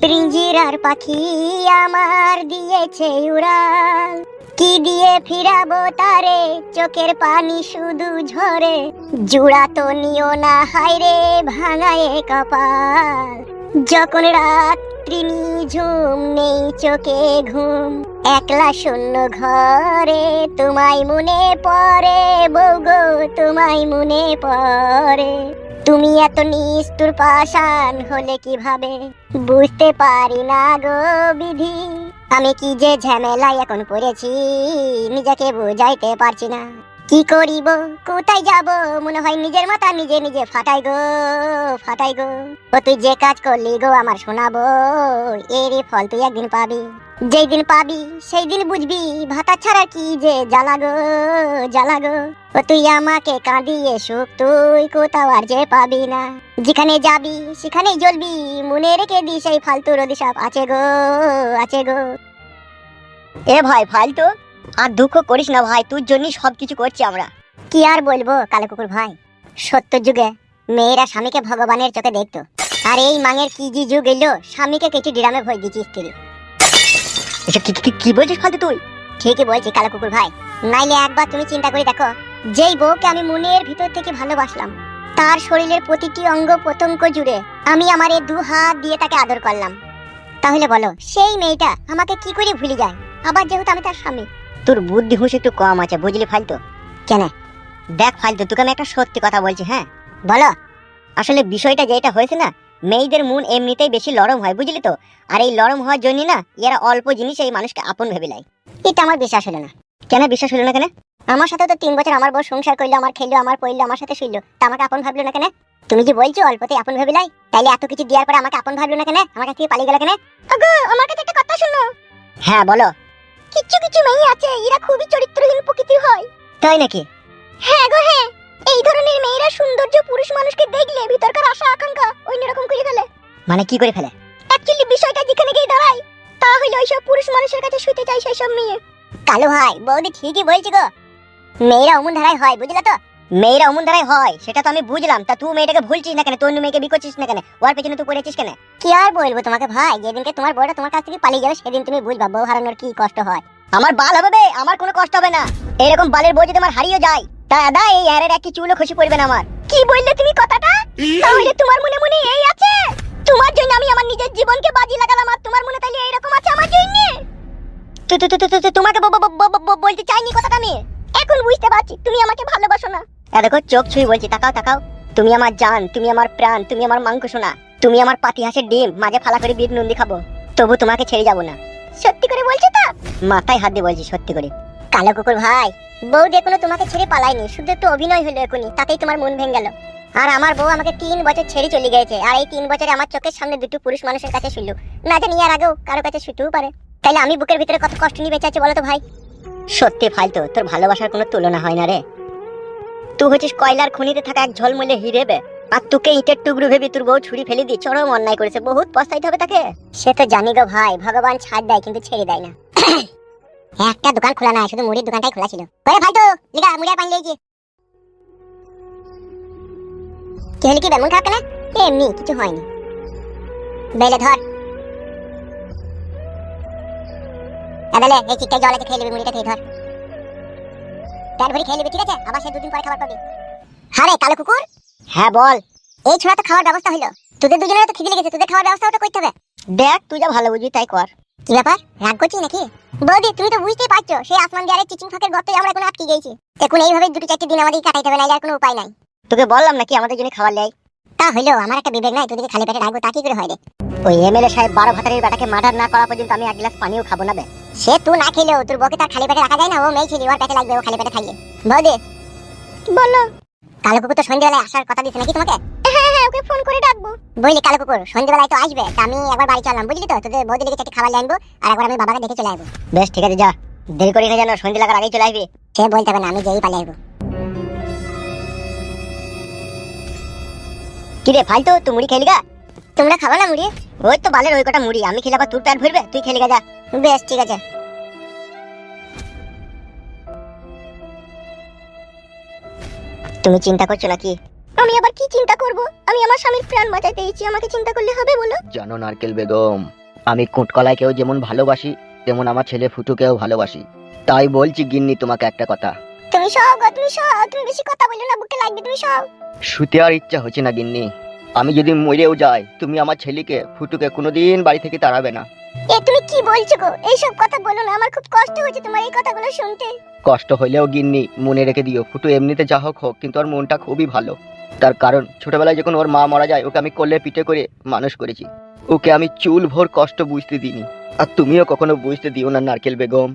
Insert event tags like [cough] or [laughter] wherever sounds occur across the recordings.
পিঞ্জিরার পাখি আমার দিয়েছে উড়াল। কি দিয়ে ফিরাবো তারে? চোখের পানি শুধু ঝরে। জুড়া তো নিও না হায়রে ভাঙায় কপাল। যখন রাত্রি ঝুম নেই চোখে ঘুম। একলা শূন্য ঘরে, তোমায় মনে পড়ে বৌগো তোমায় মনে পড়ে। তুমি এত নিষ্ঠুর পাষাণ হলে কীভাবে? বুঝতে পারি না গো বিধি। আমি কি যে ঝামেলায় এখন পড়েছি, নিজেকে বুঝাইতে পারছি না। কি করিব? কোথায় যাব? মনে হয় নিজের মাথা নিজে নিজে ফাটাই গো ফাটাই গো। ও, তুই যে কাজ করলি গো, আমার শোনাবো। এরই ফল তুই একদিন পাবি। যেই দিন পাবি, সেই দিন বুঝবি, ভাতা ছাড়া কি যে জ্বালা গো জ্বালা গো। ও, তুই আমাকে কাঁদিয়ে সুখ তুই কোথাও আর যে পাবি না। যেখানে যাবি, সেখানেই জ্বলবি, মনে রেখে দি সেই ফালতু রদিসাপ আছে গো আছে গো। এ ভাই, ফালতু? আর দুঃখ করিস না ভাই, তোর জন্যই সব কিছু করছি আমরা। কি আর বলব কালো কুকুর ভাই? সত্য যুগে মেয়েরা স্বামীকে ভগবানের চোখে দেখতো। আর এই মাঙের কি যে যুগ এলো, স্বামীকে কিছু ডিরামে ভয় দিচ্ছি স্ত্রী এসব কি- বলছিস ফালতু তুই? ঠিকই বলছি কালো কুকুর ভাই। নাইলে একবার তুমি চিন্তা করে দেখো, যেই বউকে আমি মনের ভিতর থেকে ভালোবাসলাম, তার শরীরের প্রতিটি অঙ্গ প্রত্যঙ্গ জুড়ে আমি আমার দু হাত দিয়ে তাকে আদর করলাম। তাহলে বলো, সেই মেয়েটা আমাকে কি করে ভুলে যায়? আবার যেহেতু আমি তার স্বামী তোর বুদ্ধি হুঁশ একটু কম আছে, বুঝলি ফালতু? কেন? দেখ ফালতু, তোকে আমি একটা সত্যি কথা বলছি হ্যাঁ? বলো। আসলে বিষয়টা যেটা হয়েছে না, মেয়েদের মন এমনিতেই বেশি লরম হয়, বুঝলি তো? আর এই লরম হওয়ার জন্য না, এরা অল্প জিনিস এই মানুষকে আপন ভেবে লাই এটা আমার বিশ্বাস হলো না। কেন বিশ্বাস হলো না কেন? আমার সাথে তো তিন বছর আমার বউ সংসার করল, আমার খেললো আমার পড়ল, আমার সাথে শুইলো। তা আমাকে আপন ভাবলো না কেন? তুমি যে বলছো অল্পতে আপন ভাবিলাই তাইলে এত কিছু দেওয়ার পরে আমাকে আপন ভাবলো না কেন? আমার কাছ থেকে পালিয়ে গেল কেন? আমার কাছে একটা কথা শুনো। হ্যাঁ বলো। কিছু কিছু মেয়ে আছে এরা খুবই চরিত্রহীন প্রকৃতির হয়। তাই নাকি? হ্যাঁ গো হ্যাঁ। এই ধরনের মেয়েরা সৌন্দর্য পুরুষ মানুষকে দেখলে ভিতরকার আশা আকাঙ্ক্ষা অন্যরকম করে ফেলে। মানে কি করে ফেলে? অ্যাকচুয়ালি বিষয়টা যেখানে গিয়ে দাঁড়ায় তা হলো ওইসব পুরুষ মানুষের কাছে শুতে চাই সব মেয়ে। কালো ভাই বৌদি ঠিকই বলছি গো। মেয়েরা অমন ধারায় হয় বুঝলে তো? মেয়েরা অমন ধারাই হয় সেটা তো আমি বুঝলাম। তা তুই মেয়েটাকে ভুলছিস না কেন? তোর মেয়েকে বিকোচ্ছিস না কেন? ওর পেছনে তুই পড়েছিস কেন? কি আর বলব তোমাকে ভাই? যেদিনকে তোমার বউটা তোমার কাছ থেকে পালিয়ে যাবে, সেদিন তুমি বুঝবা বউ হারানোর কি কষ্ট হয়। আমার বাল হবে বে, আমার কোনো কষ্ট হবে না। এরকম বালের বউ যদি আমার হারিয়ে যায় দাদা এই এরের একটি চুলও খুশি পড়বে না আমার। কি বললে তুমি কথাটা? তাহলে তোমার মনে মনে এই আছে? তোমার জন্য আমি আমার নিজের জীবনকে বাজি লাগালাম আর তোমার মনে তাইলে এইরকম আছে আমার জন্য? তোমাকে বলতে চাইনি কথাটা আমি। এখন বুঝতে পারছি, তুমি আমাকে ভালোবাসো না। দেখো, চোখ ছুঁই বলছি, তাকাও তাকাও। তুমি আমার জান, তুমি আমার প্রাণ, তুমি আমার মাংস সোনা। তুমি আমার পাতি হাঁসের ডিম মাঝে ফালা করে বিট নন্দি খাব। তবু তোমাকে ছেড়ে যাব না। সত্যি করে বলছো তো? মাথায় হাত দিয়ে বলছি, সত্যি করে। কালো কুকুর ভাই, বউ কোনো তোমাকে ছেড়ে পালায়নি, শুধু একটু অভিনয় হলো এখনই, তাতেই তোমার মন ভেঙে গেল। আর আমার বউ আমাকে তিন বছর ছেড়ে চলে গেছে, আর এই তিন বছরে আমার চোখের সামনে দুটো পুরুষ মানুষের কাছে শুনলো না জানি আর আগেও কারও কাছে শুতেও পারে। তাইলে আমি বুকের ভিতরে কত কষ্ট নিয়ে বেঁচে আছি বলো তো ভাই? সত্যি ফালতু, তোর ভালোবাসার কোনো তুলনা হয় না রে। তুই হচ্ছিস কয়লার খনিতে থাকা এক ঝলমলে হিরে বে। আর তোকে ইটের টুকরো ভেবে তোর বউ ছুরি ফেলে দিয়ে চরম অন্যায় করেছে। বহুত পস্তাইতে হবে তাকে। সে তো জানি গো ভাই ভগবান ছাড় দেয় কিন্তু ছেড়ে দেয় না। [coughs] একটা দোকান খোলা নাই শুধু মুড়ির দোকানটাই খোলা ছিল। ওরে ভাই তো লিগা মুড়ি পানি লেগেছি কি হলি কি বেমন খারাপ কেন এমনি কিছু হয়নি। বেলে ধর। আদালে এই চিকটা জল আছে খেয়ে নিবি মুড়িটা খেয়ে ধর। পেট ভরি খেয়ে নিবি ঠিক আছে? আবার সে দুদিন পরে খাবার পাবি। হারে কালো কুকুর! হ্যাঁ বল। এই ছোড়া তো খাওয়ার ব্যবস্থা হইল। তোদের দুজনের তো খিদে লেগেছে তোদের খাওয়ার ব্যবস্থা ওটা করতে হবে। দেখ তুই যা ভালো বুঝবি তাই কর। কি ব্যাপার? রাগ করছিস নাকি? বৌদি তুমি তো বুঝতেই পারছ সেই আসমান দিয়ে চিচিং ফাঁকের গর্তে আমরা এখন আটকে গেছি এখন এইভাবে দুটো চারটে দিন আমাদের কাটাইতে হবে নাহলে আর কোনো উপায় নাই। তোকে বললাম নাকি আমাদের জন্য খাবার লেই তা হইল আমার একটা বিবেক নাই তোদেরকে খালি পেটে রাখব তা কি করে হয় রে? ওই এমএলএ সাহেব বারো ভাতারের বেটাকে মার্ডার না করা পর্যন্ত আমি এক গ্লাস পানিও খাব না বে। সে তুই না খেলেও তোর বউকে তার খালি পেটে রাখা যায় না ও মেয়ে ছিলি ওর পেটে লাগবে ও খালি পেটে থাকলে বৌদি বলো। কালো কুকুর তো সন্ধ্যেবেলায় আসার কথা দিছে নাকি তোমাকে? হ্যাঁ হ্যাঁ ওকে ফোন করে ডাকবো। বুঝলি কালো কুকুর সন্ধ্যেবেলায় তো আসবে তা আমি একবার বাড়ি চললাম বুঝলি তো? তোদের বৌদি লেগে চারটে খাবার আনব আর একবার আমি বাবাকে দেখে চলে আসব। বেশ ঠিক আছে যা। দেরি করি না যেন সন্ধ্যে লাগার আগেই চলে আসবি। সে বলতে হবে না আমি যেই পালিয়ে আসব। কি রে ফালতু তুই মুড়ি খেলি গা? তোমরা খাব না মুড়ি? ওই তো বালের ওই কটা মুড়ি আমি খেলে আবার তোর পেট ভরবে তুই খেলি গা যা। বেশ ঠিক আছে। তুমি চিন্তা করছ নাকি? আমি আবার কি চিন্তা করব? আমি আমার স্বামীর প্রাণ বাঁচাতে এসেছি আমাকে চিন্তা করলে হবে বলো? জানো নারকেল বেগম আমি কুটকলাইকেও যেমন ভালোবাসি তেমন আমার ছেলে ফুটুকেও ভালোবাসি। তাই বলছি গিন্নি তোমাকে একটা কথা। তুমি সব তুমি সব তুমি বেশি কথা বলো না বুকে লাগবে তুমি সব শুতে আর ইচ্ছা হচ্ছে না গিন্নি। আমি যদি মরেও যাই তুমি আমার ছেলেকে ফুটুকে কোনোদিন বাড়ি থেকে তাড়াবে না। এ তুমি কি বলছো গো? এইসব কথা বলো না আমার খুব কষ্ট হচ্ছে তোমার এই কথাগুলো শুনতে। কষ্ট হইলেও গিন্নি মনে রেখে দিও ফুটু এমনিতে যা হোক হোক কিন্তু ওর মনটা খুবই ভালো। তার কারণ ছোটবেলায় যখন ওর মা মারা যায় ওকে আমি কোলে পিঠে করে মানুষ করেছি। ওকে আমি চুল ভোর কষ্ট বুঝতে দিইনি। আর তুমিও কখনো বুঝতে দিও না নারকেল বেগম।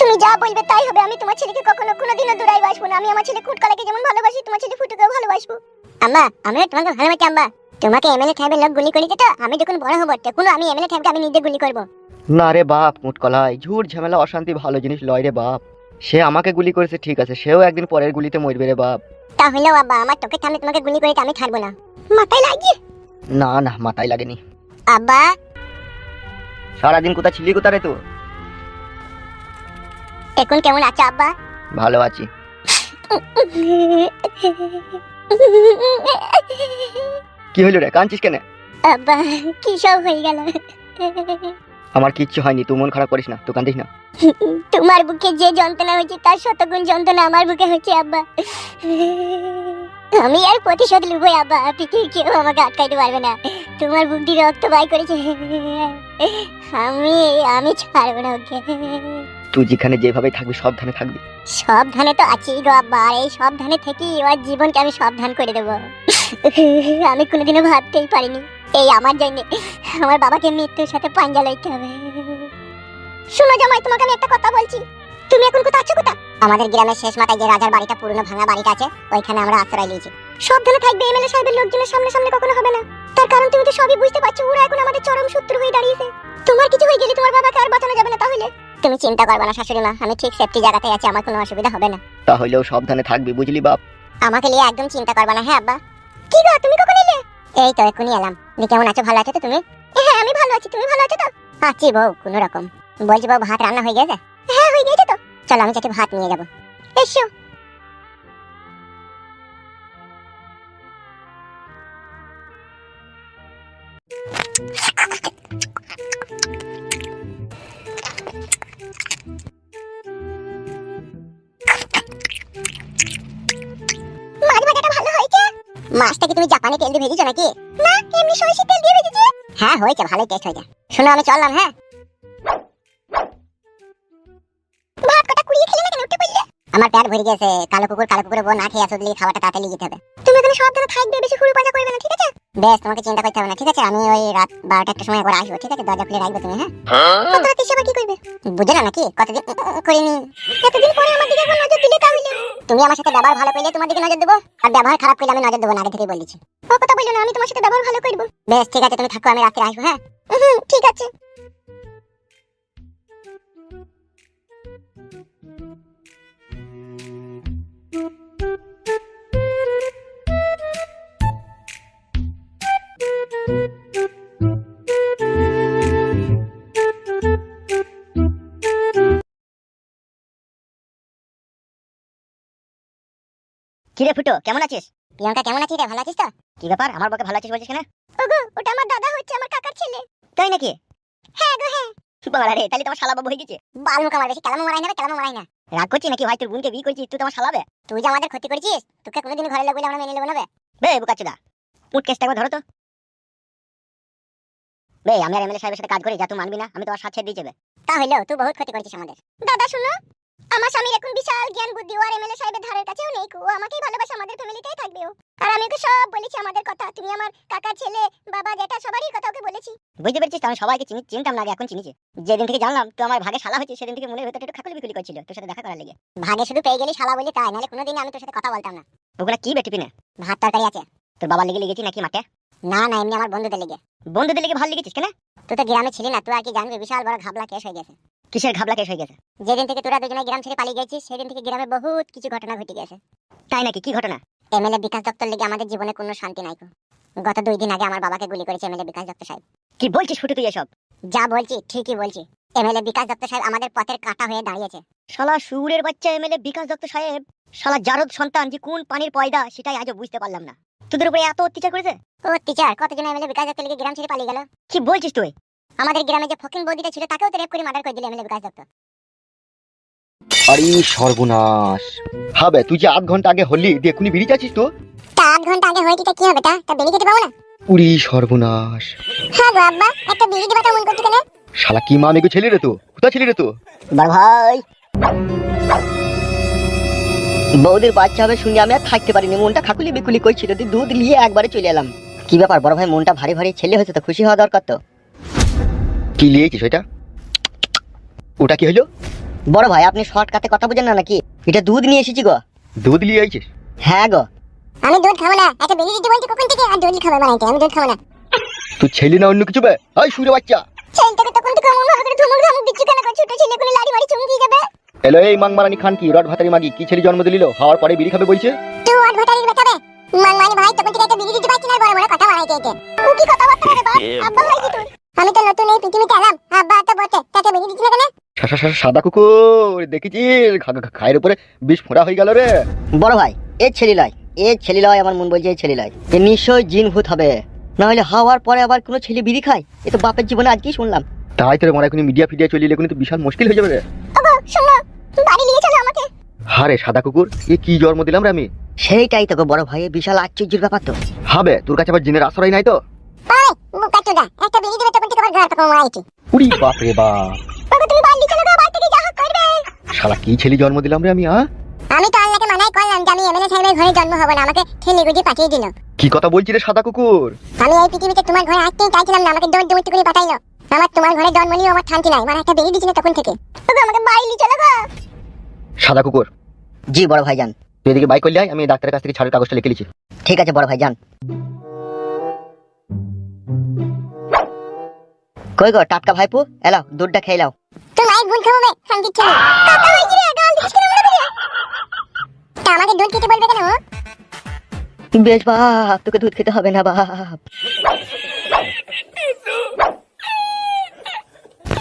তুমি যা বলবে তাই হবে আমি তোমার ছেলেকে কখনো কোনোদিনও দূরাই বাসবো না। আমি আমার ছেলে কুটকালাকে যেমন ভালোবাসি তোমার ছেলে ফুটুকেও ভালোবাসবো। আম্মা আমিও তোমাকে ভালোবাসি আম্মা। তোমাকে এমএলএ সাহেবের লোক গুলি করেছে তো আমি যখন বড় হব তখন আমি এমএলএ সাহেবকে আমি নিজে গুলি করব। না রে বাপ মুটকলাই ঝুট ঝামেলা অশান্তি ভালো জিনিস লয় রে বাপ। সে আমাকে গুলি করেছে ঠিক আছে সেও একদিন পরের গুলিতে মরবে রে বাপ। তাহলেও আব্বা আমার তোকে সামনে তোমাকে গুলি করে আমি ছাড়বো না। মাথায় লাগিয়ে। না না মাথায় লাগেনি। আব্বা। সারাদিন কোথা ছিলি কোথা রে তো এখন কেমন আছো আব্বা? ভালো আছি। কি হইল রে কাঁদছিস কেন? আব্বা কি সব হয়ে গেল? আমার কিচ্ছু হয়নি তুই মন খারাপ করিস না তুই কান্দিস না। তোমার বুকে যে যন্ত্রণা হয়েছে তার শতগুণ যন্ত্রণা আমার বুকে হচ্ছে আব্বা। আমি আর প্রতিশোধ লুবো আব্বা। পৃথিবীর কেউ আমাকে আটকাইতে পারবে না। তোমার বুক দিয়ে রক্ত বাই করেছে। আমি আমি ছাড়বো না ওকে। তুই যেখানে যেভাবে থাকবি সাবধানে থাকবি। সাবধানে তো আছি গো আব্বা। আর এই সাবধানে থেকে ওর জীবনকে আমি সাবধান করে দেবো। আমি কোনোদিনও ভাবতেই পারিনি। এই আমার জন্য আমার বাবাকে মৃত্যুর সাথে পাঞ্জা লইতে হবে। শোনো জামাই তোমাকে আমি একটা কথা বলছি। তুমি এখন কোথায় আছো কোথা আমাদের গ্রামের শেষ মাথায় যে রাজার বাড়িটা পুরনো ভাঙা বাড়িটা আছে ওইখানে আমরা আশ্রয় নিয়েছি। সাবধানে থাকবে এমএলএ সাহেবের লোকজনের সামনে সামনে কখনো হবে না। তার কারণ তুমি তো সবই বুঝতে পারছ ওরা এখন আমাদের চরম শত্রু হয়ে দাঁড়িয়েছে। তোমার কিছু হয়ে গেলে তোমার বাবাকে আর বাঁচানো যাবে না তাহলে? তুমি চিন্তা করবে না শাশুড়ি মা আমি ঠিক সেফটি জায়গাতে আছি আমার কোনো অসুবিধা হবে না। তাহলেও সাবধানে থাকবি বুঝলি বাপ? আমাকে নিয়ে একদম চিন্তা করবে না হ্যাঁ আব্বা? কি গো তুমি কখন এলে? এই তো এখনই এলাম। তুমি কেমন আছো? ভালো আছো তো তুমি? হ্যাঁ আমি ভালো আছি তুমি ভালো আছো তো? আছি বউ কোনো রকম। বলছি বউ ভাত রান্না হয়ে গেছে? হ্যাঁ হয়ে গেছে তো। চলো, আমি চাটি ভাত নিয়ে যাব। এসো। মাছটা তুমি জাপানি তেল দিয়ে ভেজেছো নাকি? না, এমনি সরষের তেল দিয়ে ভেজেছি? হ্যাঁ হয়েছে, ভালোই টেস্ট হয়েছে। শোনো, আমি চললাম হ্যাঁ? আমার পেট ভরে গেছে কালো কুকুর কালো কুকুরের বউ না খেয়ে আসলে খাওয়াটা তাড়াতাড়ি যেতে হবে। তুমি এখানে সাবধানে থাকবে বেশি হুড়ু পাজা করবে না ঠিক আছে? বেশ তোমাকে চিন্তা করতে হবে না ঠিক আছে? আমি ওই রাত বারোটা একটা সময় একবার আসব ঠিক আছে? দরজা খুলে রাখবে তুমি হ্যাঁ? কত রাত আবার কি করবে? বুঝে না নাকি? কতদিন করিনি। এতদিন পরে আমার দিকে একবার নজর দিলে তাহলে। তুমি আমার সাথে ব্যবহার ভালো করলে তোমার দিকে নজর দেবো আর ব্যবহার খারাপ করলে আমি নজর দেবো না আগে থেকেই বলেছি। ও কথা বলল না আমি তোমার সাথে ব্যবহার ভালো করব। বেশ ঠিক আছে তুমি থাকো আমি রাত্রে আসব হ্যাঁ? ঠিক আছে। কিরে ফুটো কেমন আছিস? প্রিয়াঙ্কা কেমন আছিস রে? ভালো আছিস তো? কি ব্যাপার? আমার বকে ভালো আছিস বলছিস কেন? ওগো ওটা আমার দাদা হচ্ছে আমার কাকার ছেলে। তাই নাকি? হ্যাঁ গো হ্যাঁ। বাবা রে তাহলে তোমার শালা বাবু হয়ে গেছে। বাল মুখ আমার বেশি কালামো মারাই না কালামো মারাই না। রাগ করছিস নাকি? ভাই তোর বোনকে বিয়ে করছিস তুই তোমার শালাবে। তুই যে আমাদের ক্ষতি করেছিস তোকে কোনোদিন ঘরে লোক আমরা মেনে নেব না বে। বে বুকাচুদা পুট কেসটা একবার ধরো তো। বে আমি আর এমএলএ সাহেবের সাথে কাজ করি যা তুই মানবি না আমি তোমার সাথে ছেড়ে দিয়ে যাবে। তাহলেও তুই বহুত ক্ষতি করেছিস আমাদের। দাদা শুনো আমার স্বামীর এখন বিশাল জ্ঞান বুদ্ধি ও আর এমএলএ সাহেবের ধারের কাছেও নেই ও আমাকেই ভালোবাসে আমাদের ফ্যামিলিতেই থাকবে ও। আর আমি ওকে সব বলেছি আমাদের কথা তুমি আমার কাকার ছেলে বাবা জেঠা সবারই কথা ওকে বলেছি। বুঝতে পেরেছিস তো আমি সবাইকে চিনি চিনতাম না আগে এখন চিনিছি যেদিন থেকে জানলাম তো আমার ভাগে শালা হয়েছে সেদিন থেকে মনের ভেতরে একটু খাকুলি বিকুলি করছিল তোর সাথে দেখা করার লেগে। ভাগে শুধু পেয়ে গেলি শালা বলি তাই নাহলে কোনোদিন আমি তোর সাথে কথা বলতাম না। ওগুলা কি বেটিপি না ভাত তরকারি আছে। তোর বাবা লেগে লেগেছি নাকি মাঠে? না না এমনি আমার বন্ধুদের লেগে। বন্ধুদের লেগে ভালো লেগেছিস কেন? তুই তো গ্রামে ছিলি না তুই আর কি জানবি? বিশাল বড় ঘাবলা কেস হয়ে গেছে। কিসের ঘাবলা কেস হয়ে গেছে? যেদিন থেকে তোরা দুজনে গ্রাম ছেড়ে পালিয়ে গেছিস সেদিন থেকে গ্রামে বহুত কিছু ঘটনা ঘটে গেছে। তাই নাকি? কি ঘটনা? এমএলএ বিকাশ দত্তর লেগে আমাদের জীবনে কোনো শান্তি নাই। গত দুই দিন আগে আমার বাবাকে গুলি করেছে এমএলএ বিকাশ দত্ত সাহেব। কি বলছিস ফুটু তুই এসব? যা বলছি ঠিকই বলছি। এমএলএ বিকাশ দত্ত সাহেব আমাদের পথের কাঁটা হয়ে দাঁড়িয়েছে। শালা সুরের বাচ্চা এমএলএ বিকাশ দত্ত সাহেব শালা জারদ সন্তান যে কোন পানির পয়দা সেটাই আজও বুঝতে পারলাম না। তোদের উপরে এত অত্যাচার করেছে? ও টিচার কতজন এমএলএ বিকাশ দত্ত লিখে গ্রাম ছেড়ে পালিয়ে গেল? কি বলছিস তুই? আমাদের গ্রামে যে ফকিং বৌদিটা ছিল তাকেও তো রেপ করে মার্ডার করে দিল এমএলএ বিকাশ দত্ত আরে সর্বনাশ। হবে তুই যে আধ ঘণ্টা আগে হলি দেখুনি বেরিয়ে যাচ্ছিস তো? তা আধ ঘণ্টা আগে হয়েছে তা কি হবে? তা তা বেরিয়ে যেতে পাবো না? উড়ি সর্বনাশ। হ্যাঁ গো আব্বা একটা বিড়ি দিবা মন করতে কেন? শালা কি মা মেঘু ছেলে রে তো? কোথা ছেলে রে তো? বড় ভাই। বৌদির বাচ্চা হবে শুনে আমি আর থাকতে পারিনি মনটা খাকুলি বিকুলি করছিল তুই দুধ নিয়ে একবারে চলে এলাম। কি ব্যাপার বড় ভাই মনটা ভারী ভারী ছেলে হয়েছে তো খুশি হওয়া দরকার তো? কি লিয়েছিস ওইটা? ওটা কি হলো বড় ভাই আপনি শর্টকাটে কথা বুঝেন না নাকি? এটা দুধ নিয়ে এসেছি গো। দুধ লিয়ে আইছিস? হ্যাঁ গো। আমি দুধ খাব না একটা বিড়ি দিতে বলছি কখন থেকে? আর দুধ খাবে বানাইতে আমি দুধ খাব না। তুই ছেলে না অন্য কিছু বে? আই সুরে বাচ্চা। ছেলেটাকে তখন থেকে আমার হাতে ধুমুক ধুমুক দিচ্ছি কেন ছোট ছেলে কোনো লাড়ি মারি চুমকি যাবে? এলো এই মাং মারানি খান কি? রড ভাতারি মাগি কি ছেলে জন্ম দিল? হওয়ার পরে বিড়ি খাবে বলছে। তুই আর ভটারির বেটাবে মানে ভাই তখন থেকে একটা বিড়ি দিতে পারছি না বড় বড় কথা বানাইতে এতে ও কি কথা বার্তা রে বাপ আব্বা ভাই কি তোর আমি তো নতুন এই পৃথিবীতে এলাম আব্বা তো বটে তাকে বিড়ি দিচ্ছি না কেন? সাদা কুকুর দেখেছিস? খা- খা- খায়ের উপরে বিষ ফোড়া হয়ে গেল রে। বড় ভাই এ ছেলে লয় এ ছেলে লয় আমার মন বলছে এই ছেলে লয়। এ নিশ্চয় জিন ভূত হবে। না হলে হাওয়ার পরে আবার কোনো ছেলে বিড়ি খায়? এ তো বাপের জীবনে আজকেই শুনলাম। তাই তোর মনে এখন মিডিয়া ফিডিয়া চলে এলে কিন্তু বিশাল মুশকিল হয়ে যাবে রে। ওগো শোনো বাড়ি নিয়ে চলো আমাকে। হারে সাদা কুকুর এ কি জন্ম দিলাম রে আমি? সেইটাই তো বড় ভাই বিশাল আশ্চর্যের ব্যাপার তো। হবে তোর কাছে আবার জিনের আশ্রয় নাই তো? আরে মুকা একটা বিড়ি দিবে তখন থেকে আবার ঘর পাকা মারাইছি উড়ি বাপ রে বাপ। ওগো তুমি বাড়ি চলো গো বাড়ি থেকে যা করবে। শালা কি ছেলে জন্ম দিলাম রে আমি হ্যাঁ? আমি তো আল্লাহকে মানাই করলাম যে আমি এমএলএ সাহেবের ঘরে জন্ম হব না আমাকে ঠেলে গুজি পাঠিয়ে দিল। কি কথা বলছি রে সাদা কুকুর? আমি এই পৃথিবীতে তোমার ঘরে আসতেই চাইছিলাম না আমাকে দৌড় দৌড় করে পাঠাইলো। আমার তোমার ঘরে জন্ম নিয়েও আমার শান্তি নাই। মানে একটা বেরিয়ে দিছিল তখন থেকে। ওগো আমাকে বাড়ি নিয়ে চলো গো। সাদা কুকুর। জি বড় ভাই যান তুই এদিকে বাইক করলে আমি ডাক্তারের কাছ থেকে ছাড়ের কাগজটা লিখে লিছি ঠিক আছে বড় ভাই যান কই গো টাটকা ভাইপু? এলাও দুধটা খেয়ে লাও তুই মায়ের গুণ খাব বে শান্তি ছেলে কাকা হয়েছি রে গাল দিস কেন করে তা আমাকে দুধ খেতে বলবে কেন বেশ বাপ তোকে দুধ খেতে হবে না বাপ।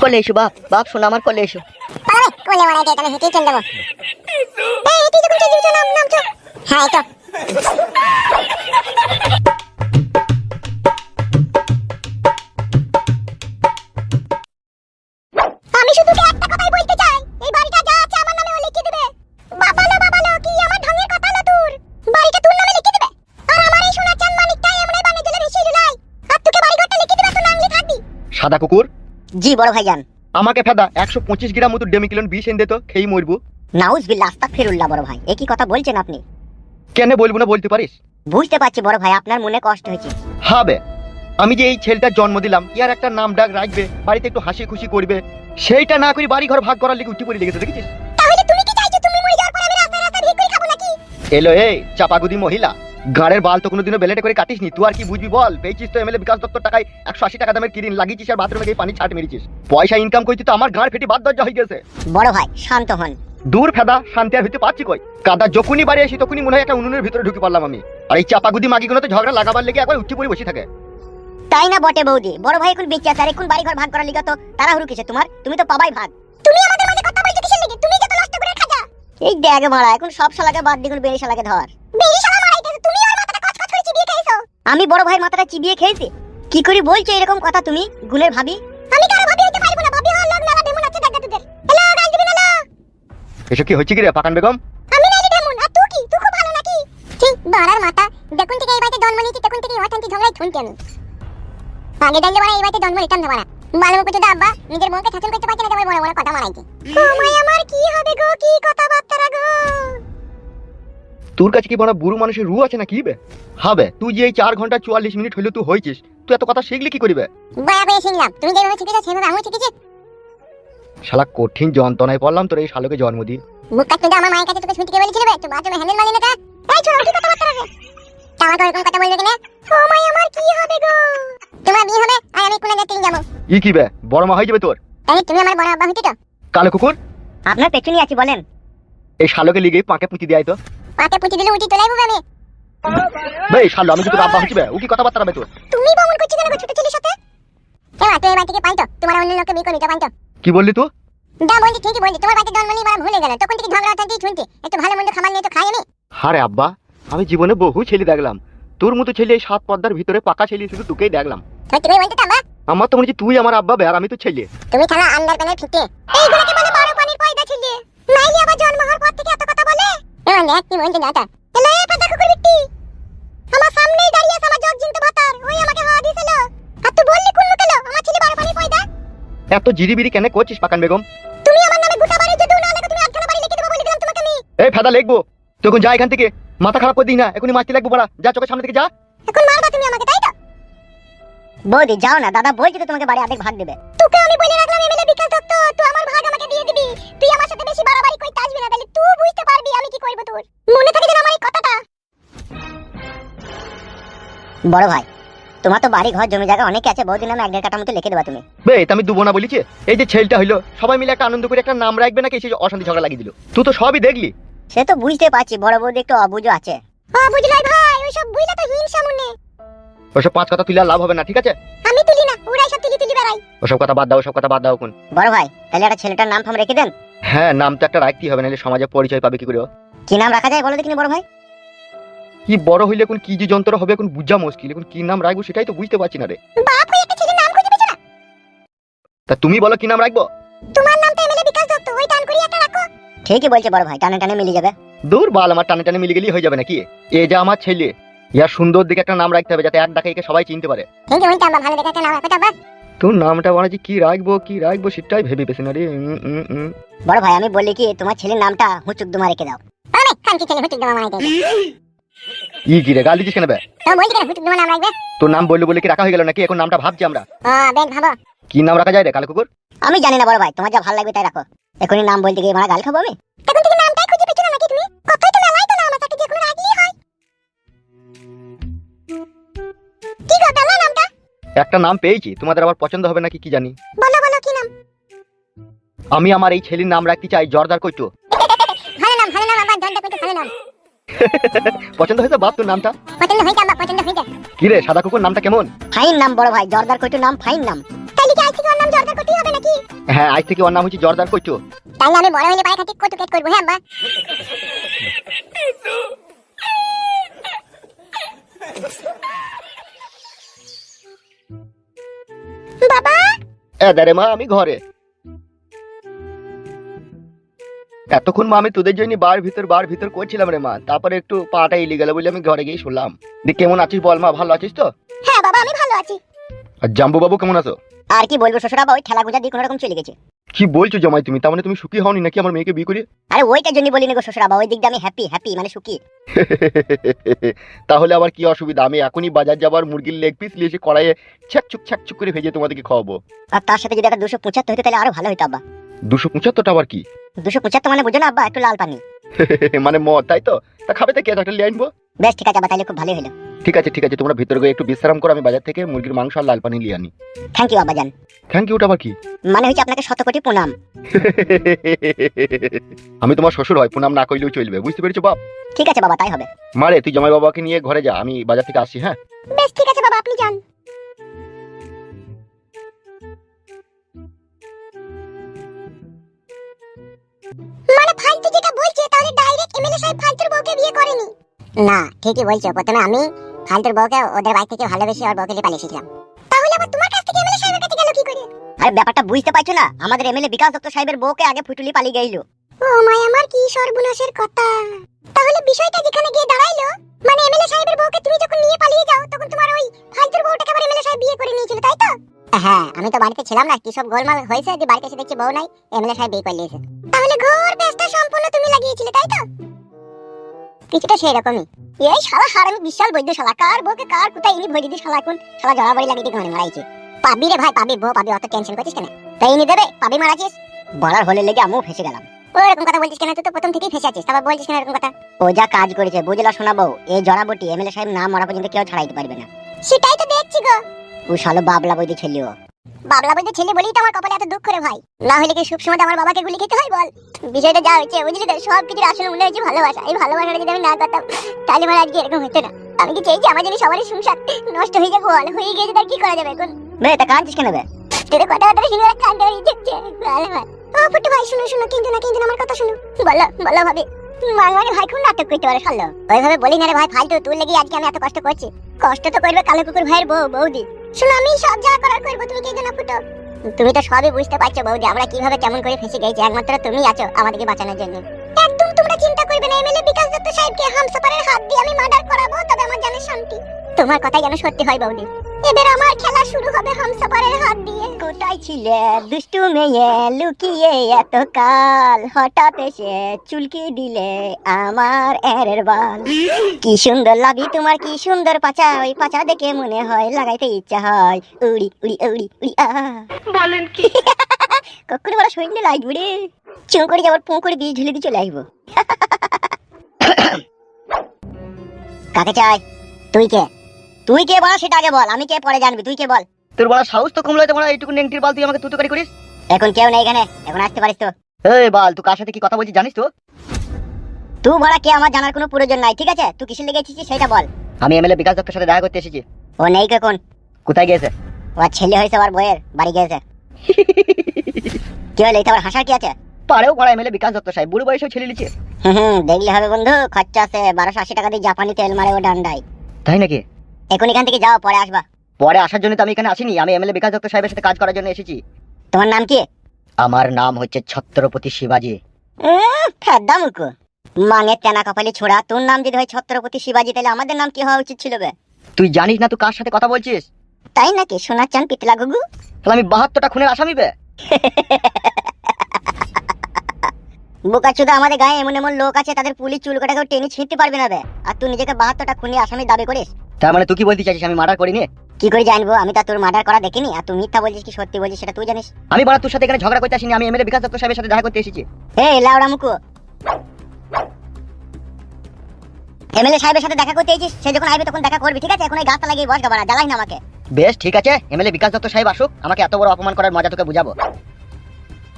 কলে এসো বাপ। বাপ শোনা আমার কলে এসো। পালাবে কোলে মারাই দিয়ে তাহলে হেঁটেই চল দেবো এই হেঁটে যখন চলে যাচ্ছ নাম নামছো হ্যাঁ তো। আমি শুধু কি একটা বলতে চাই? এই বাড়িটা যা আছে আমার নামে ও লিখে দিবে। বাবালো বাবালো কি আমার ঢঙের কথা হলো তোর? বাড়িটা তোর নামে লিখে দিবে? আর আমার এই সোনার চাঁদ মানিকটাই এমনই বানিয়ে দিলে বেশি লুলাই। আর তোকে বাড়ি ঘরটা লিখে দিবে তুই নামলি থাকবি সাদা কুকুর জি বড় ভাই যান আমাকে ফেদা একশো পঁচিশ গ্রাম মতো ডেমিকিলন বিষ এনে তো খেয়ে মরবো। নাউজ বিল্লাহ আস্তাক ফিরুল্লাহ বড় ভাই। একই কথা বলছেন আপনি? কেন বলব না বলতে পারিস? বুঝতে পারছি বড় ভাই আপনার মনে কষ্ট হয়েছে। হবে আমি যে এই ছেলেটার জন্ম দিলাম ইয়ার একটা নাম ডাক রাখবে বাড়িতে একটু হাসি খুশি করবে সেইটা না করে বাড়ি ঘর ভাগ করার লিগে উঠি পড়ে লেগেছে দেখেছিস? তাহলে তুমি কি চাইছো তুমি মরে যাওয়ার পর আমি রাস্তায় রাস্তায় ভিড় করে খাব নাকি? এলো এই চাপাগুদি মহিলা। গাড়ের বাল তো কোনোদিনও বেলেটে করে কাটিস নি তুই আর কি বুঝবি বল? পেয়েছিস তো এমএলএ বিকাশ দত্তর টাকায় একশো আশি টাকা দামের কিরিন লাগিয়েছিস আর বাথরুমে গিয়ে পানি ছাট মেরেছিস। পয়সা ইনকাম করতে তো আমার গাঁড় ফেটে বাদ দরজা হয়ে গেছে। বড় ভাই শান্ত হন। দূর ফেদা শান্তি আর হইতে পারছি কই? কাদা যখনই বাড়ি আসি তখনই মনে হয় একটা উনুনের ভিতরে ঢুকে পারলাম আমি। আর এই চাপাগুদি মাগিগুলো তো ঝগড়া লাগাবার লেগে একবার উঠে পড়ে বসে থাকে। তাই না বটে বৌদি? বড় ভাই এখন বেঁচে আছে আর এখন বাড়ি ঘর ভাগ করার লিগা তো তারা হুরু কিসে তোমার? তুমি তো পাবাই ভাগ। তুমি আমাদের মাঝে কথা বলছো কিসের লাগি? তুমি যত নষ্ট করে খাজা এই দেখ মারা এখন সব শালাকে বাদ দিগুন বেরি শালাকে ধর। বেরি তুমি আর মাথাটা কচ কচ করে চিবিয়ে খেয়েছো। আমি বড় ভাইয়ের মাথাটা চিবিয়ে খেয়েছি। কি করে বলছো এরকম কথা তুমি গুলের ভাবি? আমি কারও ভাবি হইতে পারব না ভাবি হওয়ার লোক মেলা ডেমন আছে দেখা তোদের। হ্যালো গাল দিবি না এসব কি হচ্ছে কি রে পাকান বেগম? আমি নাইলি ডেমন আর তুই কি? তুই খুব ভালো নাকি? ঠিক বাড়ার মাথা। যখন থেকে এই বাড়িতে জন্ম নিয়েছি তখন থেকে অশান্তি ঝগড়ায় থুনতে আমি। আগে জানলে বড় এই বাড়িতে জন্ম নিতাম না বড়া। মুখে তো আব্বা নিজের মনকে শাসন করতে পারছে না বড় বড় কথা মারাইছে ও মাই আমার কি হবে গো? কি কথা বার্তা গো তোর কাছে কি বড় বুড়ো মানুষের রু আছে না কি বে হবে তুই যে এই চার ঘণ্টা চুয়াল্লিশ মিনিট হইলে তুই হয়েছিস তুই এত কথা শিখলি কি করিবে? বয়া করে শুনলাম তুমি যেভাবে শিখেছো সেভাবে আমিও শিখেছি। শালা কঠিন যন্ত্রণায় পড়লাম তোর এই শালোকে জন্ম দিয়ে মুখ কাটতে আমার মায়ের কাছে তোকে ছুটিকে বলেছিল বে। তুই বাথরুমে হ্যান্ডেল না কা এই ছোট উঠি কথা রাখে তা এরকম কথা বলবে কেন? ও মাই আমার কি হবে গো? তোমার বিয়ে হবে আর আমি কোনে যাতে যাব। ই কি বে বড় মা হয়ে যাবে তোর? তাহলে তুমি আমার বড় আব্বা হইতে তো? কালো কুকুর? আপনার পেছনে আছি বলেন। এই শালোকে লিগে পাকে পুঁতি দেয় তো। পাতে পুঁতি দিলে উঠি তোলাই আমি। বে শালো আমি কি তোর আব্বা হচ্ছি বে ও কি কথাবার্তা হবে তোর? তুমি বমন করছিস কেন ছোট ছেলের সাথে? তুই পাইতো তোমার অন্য লোককে বিয়ে করবি পাইতো কি বললি তুই? দা বলছি ঠিকই বলছি তোমার জন্ম নিয়ে ভুলে গেল তখন থেকে ঝগড়া শুনছি একটু ভালো মন্দ খাবার নিয়ে তো খাইনি হারে আব্বা আমি জীবনে বহু ছেলে দেখলাম তোর মতো ছেলে এই সাত পর্দার ভিতরে পাকা ছেলে শুধু তোকেই দেখলাম। তুমি বলতে আমার তো মনে হচ্ছে তুই আমার আব্বা বে আর আমি তো ছেলে। তুমি থানা আন্ডার প্যানের ফিটে এইগুলোকে বলে বড় পানির পয়দা ছিলে নাইলে আবার জন্ম হওয়ার পর থেকে এত কথা বলে এমন এক কি মনতে নাটা এলে পাতা কুকুর বিট্টি। আমার সামনেই দাঁড়িয়ে আছে আমার জগ ভাতার ওই আমাকে হাওয়া দিছিল আর তুই বললি কোন মুখেলো আমার ছেলে বড় পানির পয়দা এত জিরিবিরি কেন করছিস পাকান বেগম? তুমি আমার নামে গোটা বাড়ি যদি না লাগে তুমি আটখানা বাড়ি লিখে দেবো বলে দিলাম তোমাকে আমি। এই ফেদা লিখব। তখন যা এখান থেকে। মাথা খারাপ করে দিই না। এখনই মাছতে লাগবো বড়া যা চোখের সামনে থেকে যা। এখন মারবা তুমি আমাকে তাই তো? বৌদি যাও না। দাদা বলছি তো তোমাকে বাড়ি অর্ধেক ভাগ দেবে। তোকে আমি বলে রাখলাম এমএলএ বিকাশ দত্ত। তুই আমার ভাগ আমাকে দিয়ে বড় ভাই তোমার তো বাড়ি ঘর জমি জায়গা অনেক আছে বহুদিন নামে এক দেড় কাটার মতো লিখে দেবা তুমি। বে এটা আমি দুবো না বলিছে এই যে ছেলেটা হইল সবাই মিলে একটা আনন্দ করে একটা নাম রাখবে নাকি সেই অশান্তি ঝগড়া লাগিয়ে দিল। তুই তো সবই দেখলি। সে তো বুঝতে পারছি বড় বৌদি একটু অবুঝো আছে। ও বুঝলাই ভাই ওই সব বুঝলা তো হিংসা মনে। ওসব পাঁচ কথা তুলে লাভ হবে না ঠিক আছে? আমি তুলি না ওরাই সব তুলি তুলি বেড়াই ওসব কথা বাদ দাও ওসব কথা বাদ দাও কোন বড় ভাই তাহলে একটা ছেলেটার নাম ফাম রেখে দেন। হ্যাঁ নাম তো একটা রাখতেই হবে নাহলে সমাজে পরিচয় পাবে কি করে কি নাম রাখা যায় বলো দেখিনি বড় ভাই? কি বড় হইলে কোন কি যে যন্ত্র হবে এখন বুঝা মুশকিল এখন কি নাম রাখব সেটাই তো বুঝতে পারছি না রে। বাপ ছেলে নাম খুঁজে পেছো না? তা তুমি বলো কি নাম রাখব? তোমার নাম তো এমএলএ বিকাশ দত্ত ওই টান করি একটা রাখো। ঠিকই বলছে বড় ভাই টানে টানে মিলে যাবে। দূর বাল আমার টানে টানে মিলে গেলেই হয়ে যাবে নাকি? এ যে আমার ছেলে ইয়ার সুন্দর দিকে একটা নাম রাখতে হবে যাতে এক ডাকে একে সবাই চিনতে পারে। ঠিক আছে আমরা ভালো দেখে একটা নাম রাখো তো তোর নামটা বানাচ্ছি কি রাখব কি রাখব সেটাই ভেবে পেছি না রে। বড় ভাই আমি বলি কি তোমার ছেলের নামটা হুচুক দুমা রেখে দাও। আমি খানকি ছেলে হুটুক দমা মানাইতে ই কি রে গাল কেন বে? তো বলছি কেন হুটুক দমা নাম রাখবে? তোর নাম বললে বলে কি রাখা হয়ে গেল নাকি? এখন নামটা ভাবছি আমরা। ও বেশ ভাবো। কি নাম রাখা যায় রে কালো কুকুর? আমি জানি না বড় ভাই তোমার যা ভালো লাগবে তাই রাখো। এখনই নাম বলতে গিয়ে মারা গাল খাব আমি? তখন থেকে নামটাই খুঁজে পেছো না নাকি তুমি? কতই তো মেলাই তো নাম আছে একটা যে কোনো রাখলেই হয়। কি গো পেলা নামটা? একটা নাম পেয়েছি তোমাদের আবার পছন্দ হবে নাকি কি জানি? বলো বলো কি নাম? আমি আমার এই ছেলের নাম রাখতে চাই জর্দার কইটো। ভালো নাম ভালো নাম আমার দন্ডা কত ভালো নাম। পছন্দ হয়েছে বাপ তোর নামটা? পছন্দ হইছে আমার পছন্দ হইছে কি রে সাদা কুকুর নামটা কেমন? ফাইন নাম বড় ভাই জর্দার কইটু নাম ফাইন নাম। তাইলে কি আজকে ওর নাম জর্দার করতেই হবে নাকি? হ্যাঁ আজ থেকে ওর নাম হচ্ছে জর্দার কইটো। তাহলে আমি বড় হইলে পায়ে খাটি কত কেট করব হ্যাঁ আম্মা বাবা? এ দারে মা আমি ঘরে। এতক্ষণ মা আমি তোদের জন্য বার ভিতর বার ভিতর করছিলাম রে মা। তারপরে একটু পাটা ইলি গেল বলে আমি ঘরে গিয়ে শুনলাম। দি কেমন আছিস বল মা ভালো আছিস তো? হ্যাঁ বাবা আমি ভালো আছি। আর জাম্বু বাবু কেমন আছো? আর কি বলব শ্বশুরা বা ওই ঠেলা গুজা দিয়ে কোনো রকম চলে গেছে। কি বলছো জামাই তুমি? তার মানে তুমি সুখী হওনি নাকি আমার মেয়েকে বিয়ে করে? আরে ওইটার জন্য বলিনি গো শ্বশুরা বা ওই দিক দিয়ে আমি হ্যাপি হ্যাপি মানে সুখী। [laughs] তাহলে আবার কি অসুবিধা? আমি এখনই বাজার যাবার মুরগির লেগ পিস নিয়ে এসে কড়াইয়ে ছ্যাকচুক ছ্যাকচুক করে ভেজে তোমাদেরকে খাওয়াবো। আর তার সাথে যদি একটা দুশো পঁচাত্তর হতো তাহলে আরও ভালো হতো আব্বা। দুশো পঁচাত্তরটা আবার কি? দুশো পঁচাত্তর মানে বুঝো না আব্বা একটু লাল পানি। [laughs] মানে মদ তাই তো? তা খাবে তো কে? একটা লিয়ে আনব। বেশ ঠিক আছে আব্বা তাহলে খুব হলো। ঠিক আছে ঠিক আছে তোমরা ভিতরে গিয়ে একটু বিশ্রাম করো আমি বাজার থেকে মুরগির মাংস আর লাল পানি নিয়ে আনি। থ্যাংক ইউ আব্বা জান থ্যাংক ইউটা আবার কি? মানে হচ্ছে আপনাকে শত কোটি প্রণাম। [laughs] আমি তোমার শ্বশুর হয় প্রণাম না করলেও চলবে বুঝতে পেরেছ বাপ? ঠিক আছে বাবা তাই হবে। মারে তুই জামাই বাবাকে নিয়ে ঘরে যা আমি বাজার থেকে আসছি হ্যাঁ? বেশ ঠিক আছে বাবা আপনি যান। এমএলএ সাহেব ফালতুর বউকে বিয়ে করেনি? না ঠিকই বলছো। প্রথমে আমি ফালতুর বউকে ওদের বাড়ি থেকে ভালোবেসে ওর বউকে নিয়ে পালিয়ে এসেছিলাম তাহলে আবার তোমার কাছ থেকে এমএলএ সাহেবের কাছে গেল কি করে? আরে ব্যাপারটা বুঝতে পারছ না? আমাদের এমএলএ বিকাশ দত্ত সাহেবের বউকে আগে ফুটুলি পালিয়ে গেইল। ও মাই আমার কি সর্বনাশের কথা। তাহলে বিষয়টা যেখানে গিয়ে দাঁড়াইলো মানে এমএলএ সাহেবের বউকে তুমি যখন নিয়ে পালিয়ে যাও তখন তোমার ওই ফালতুর বউটাকে আবার এমএলএ সাহেব বিয়ে করে নিয়েছিল তাই তো? হ্যাঁ আমি তো বাড়িতে ছিলাম না কি সব গোলমাল হয়েছে যে বাড়িতে এসে দেখছি বউ নাই এমএলএ সাহেব বিয়ে করে নিয়েছে। তাহলে ঘোর ব্যস্ত সম্পূর্ণ তুমি লাগিয়েছিলে তাই তো? কিছুটা সেই রকমই। এই শালা হারামি বিশাল বৈদ্য শালা। কার বউকে কার কোথায় ইনি ভরে দিদি শালা এখন? শালা জড়া বাড়ি লাগিয়ে ঘরে মারাইছে। পাবি রে ভাই পাবি বউ পাবি অত টেনশন করছিস কেন? তাই ইনি দেবে পাবি মারাছিস। বলার হলে লেগে আমিও ফেসে গেলাম। ও এরকম কথা বলছিস কেন? তুই তো প্রথম থেকেই ফেসে আছিস তারপর বলছিস কেন এরকম কথা? ও যা কাজ করেছে বুঝলা শোনাবো এই জড়াবটি এমএলএ সাহেব নাম মরা পর্যন্ত কেউ ছাড়াইতে পারবে না। সেটাই তো দেখছি গো। ও শালো বাবলা বইতে ছেলেও বাবলা বলতে ছেলে বলেই তো আমার কপালে এত দুঃখ করে ভাই। না হলে কি সবসময় আমার বাবাকে গুলি খেতে হয় বল? বিষয়টা যা হয়েছে বুঝলি তো? সব কিছুর আসলে মনে হয়েছে ভালোবাসা। এই ভালোবাসাটা যদি আমি না করতাম তাহলে আমার আজকে এরকম হতো না। আমি কি চাইছি আমার যদি সবারই সংসার নষ্ট হয়ে যাবে বল? হয়ে গিয়েছে তার কি করা যাবে এখন? বে তা কাঁদছিস কেন বে? তোর কথা কথা শুনে আর কান্দে হয়ে যাচ্ছে ভালো ভাই ও ফুটু ভাই শুনো শুনো কিন্তু না কিন্তু আমার কথা শুনো। বলো বলো ভাবি। মাংমানি ভাই খুব নাটক করতে পারে শালো ওইভাবে বলি না রে ভাই ফালতু তুই লেগে আজকে আমি এত কষ্ট করছি। কষ্ট তো করবে কালো কুকুর ভাইয়ের বউ বৌদি। শোনো, আমি সব যা করার করব, তুমি কেন ফুটো। তুমি তো সবই বুঝতে পারছ, বৌদি, আমরা কীভাবে কেমন করে ফেসে গেছি, একমাত্র তুমি আছো আমাদেরকে বাঁচানোর জন্য। একদম তোমরা চিন্তা করবে না, এমএলএ বিকাশ দত্ত সাহেবকে হামসাপারের হাত দিয়ে আমি মার্ডার করাবো, তবে আমার জানে শান্তি। তোমার কথাই যেন সত্যি হয়, বৌদি। এবার আমার খেলা শুরু হবে হামসাপারের হাত দিয়ে। কোথায় ছিলে? দুষ্টু মেয়ে লুকিয়ে এত কাল হঠাৎ এসে চুলকি দিলে আমার এরের বাল। কি সুন্দর লাভি তোমার কি সুন্দর পাচা ওই পাচা দেখে মনে হয় লাগাইতে ইচ্ছা হয়। উড়ি উড়ি উড়ি উড়ি আ। বলেন কি? [laughs] কখনো বড় সৈন্য লাগবে রে চুঁ করে যাবার পুঁ করে বীজ ঢেলে দিয়ে চলে আসব। [coughs] কাকে চাই? তুই কে? তুই কে বল সেটা আগে বল আমি কে পরে জানবি তুই কে বল? তোর বড় সাহস তো কমলো তোমার এইটুকু নেংটির বাল তুই আমাকে তুই করিস? এখন কেউ নেই এখানে এখন আসতে পারিস তো। এই বাল তুই কার সাথে কি কথা বলছিস জানিস তো? তুই বড়া কে আমার জানার কোনো প্রয়োজন নাই ঠিক আছে? তুই কিসের লেগে এসেছিস সেটা বল। আমি এমএলএ বিকাশ দত্তের সাথে দেখা করতে এসেছি। ও নেই কখন কোথায় গেছে ও ছেলে হয়েছে আমার বইয়ের বাড়ি গেছে কি হলো এটা আবার হাসার কি আছে? পারেও পড়া এমএলএ বিকাশ দত্ত সাহেব বুড়ো বয়সেও ছেলে লিছে হুম হুম দেখলে হবে বন্ধু খরচা আছে বারোশো আশি টাকা দিয়ে জাপানি তেল মারে ও ডান্ডাই তাই নাকি? এখন এখান থেকে যাও পরে আসবা। পরে আসার জন্য তো আমি এখানে আসিনি। আমি এমএলএ বিকাশ দত্ত সাহেবের সাথে কাজ করার জন্য এসেছি। তোমার নাম কি? আমার নাম হচ্ছে ছত্রপতি শিবাজি। ফেদ্দা মুকু মাঙের তেনা কপালি ছোড়া তোর নাম যদি হয় ছত্রপতি শিবাজি তাহলে আমাদের নাম কি হওয়া উচিত ছিল বে? তুই জানিস না তুই কার সাথে কথা বলছিস? তাই নাকি সোনার চান পিতলা গুগু তাহলে আমি বাহাত্তরটা খুনের আসামি বে? [laughs] বোকাচুদা আমাদের গায়ে এমন এমন লোক আছে তাদের পুলিশ চুল কাটা কেউ টেনে ছিঁড়তে পারবে না বে আর তুই নিজেকে বাহাত্তরটা খুনি আসামি দাবি করিস? তার মানে তুই কি বলতে চাইছিস আমি মার্ডার করিনি? কি করে জানব? আমি তা তোর মার্ডার করা দেখিনি। আর তুই মিথ্যা বলছিস কি সত্যি বলছিস সেটা তুই জানিস। আমি বড় তোর সাথে এখানে ঝগড়া করতে আসিনি আমি এমএলএ বিকাশ দত্ত সাহেবের সাথে দেখা করতে এসেছি। এই লাউড়া মুকু। এমএলএ সাহেবের সাথে দেখা করতে এসেছিস? সে যখন আসবে তখন দেখা করবি ঠিক আছে? এখন এই গাছটা লাগিয়ে বস গাবানা জ্বালাই না আমাকে। বেশ ঠিক আছে। এমএলএ বিকাশ দত্ত সাহেব আসুক আমাকে এত বড় অপমান করার মজা তোকে বুঝাবো।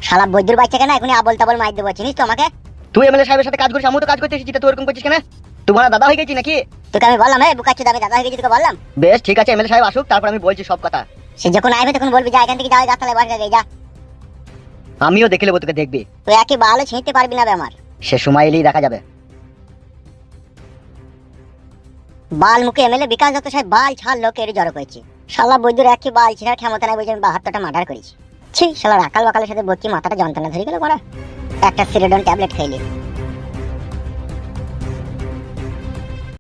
শালা বৈদ্যুর বাচ্চা কেন? এখন আবল তাবল মার দেবো চিনিস তো আমাকে? তুই এমএলএ সাহেবের সাথে কাজ করিস আমিও তো কাজ করতে এসেছি। তুই এরকম করছিস কেন? তোমার দাদা হয়ে গেছি নাকি? তোকে আমি বললাম হ্যাঁ বুকাচ্ছি দাবি দাদা হয়ে গেছি তোকে বললাম? বেশ ঠিক আছে এমএলএ সাহেব আসুক তারপর আমি বলছি সব কথা। সে যখন আসবে তখন বলবি যা এখান থেকে যাও গাছতলায় বস গে যা। আমিও দেখে নেব তোকে দেখবি। তুই একই ভালো ছিঁড়তে পারবি না বে আমার। সে সময় এলেই দেখা যাবে। বাল মুখে এমএলএ বিকাশ দত্ত সাহেব বাল ছাড় লোকের জড়ো করেছি। শালা বৈদ্যুর একই বাল ছিঁড়ার ক্ষমতা নাই বুঝে আমি বাহাত্তরটা মার্ডার করেছি। ছি, শালা আকাল বাকালের সাথে বকি মাথাটা যন্ত্রণা ধরে গেল করা একটা সিরেডন ট্যাবলেট খাইলি।